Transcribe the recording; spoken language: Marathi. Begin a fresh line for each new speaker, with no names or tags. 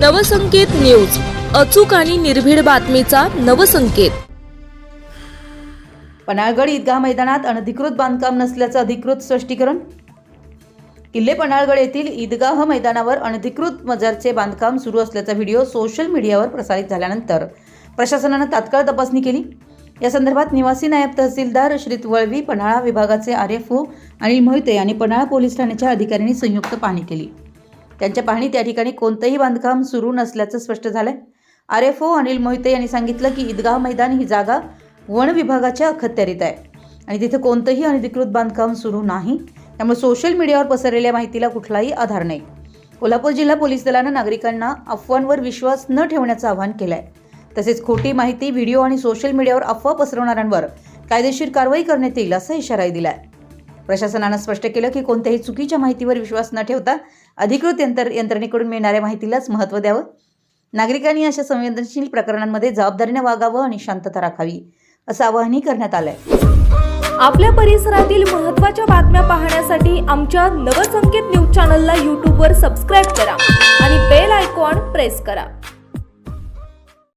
नवसंकेत न्यूज. अचूक आणि निर्भीड बातमीचा नवसंकेत.
पन्हाळगड ईदगाह मैदानात अनधिकृत बांधकाम नसल्याचं अधिकृत स्पष्टीकरण. किल्ले पन्हाळगड येथील ईदगाह मैदानावर अनधिकृत मजारचे बांधकाम सुरू असल्याचा व्हिडिओ सोशल मीडियावर प्रसारित झाल्यानंतर प्रशासनानं तात्काळ तपासणी केली. या संदर्भात निवासी नायब तहसीलदार श्रीत वळवी पन्हाळा विभागाचे R F O Anil Mohite आणि पन्हाळा पोलीस ठाण्याच्या अधिकाऱ्यांनी संयुक्त पाहणी केली. त्यांच्या पाहणी त्या ठिकाणी कोणतंही बांधकाम सुरू नसल्याचं स्पष्ट झालंय. R F O Anil Mohite यांनी सांगितलं की ईदगाह मैदान ही जागा वन विभागाच्या अखत्यारीत आहे आणि तिथे कोणतंही अनधिकृत बांधकाम सुरू नाही. त्यामुळे सोशल मीडियावर पसरलेल्या माहितीला कुठलाही आधार नाही. कोल्हापूर जिल्हा पोलीस दलानं नागरिकांना अफवांवर विश्वास न ठेवण्याचं आवाहन केलं आहे तसेच खोटी माहिती व्हिडिओ आणि सोशल मीडियावर अफवा पसरवणाऱ्यांवर कायदेशीर कारवाई करण्यात येईल असा इशाराही आहे प्रशासनानं स्पष्ट केलं की कोणत्याही चुकीच्या माहितीवर विश्वास न ठेवता अधिकृत यंत्र यंत्रणेकडून मिळणाऱ्या माहितीलाच महत्त्व द्यावं. नागरिकांनी अशा संवेदनशील प्रकरणांमध्ये जबाबदारीने वागावं आणि शांतता राखावी असं आवाहनही करण्यात आलंय.
आपल्या परिसरातील महत्त्वाच्या बातम्या पाहण्यासाठी आमच्या नवसंकेत न्यूज चॅनलला यूट्यूबवर सबस्क्राईब करा आणि बेल आयकॉन प्रेस करा.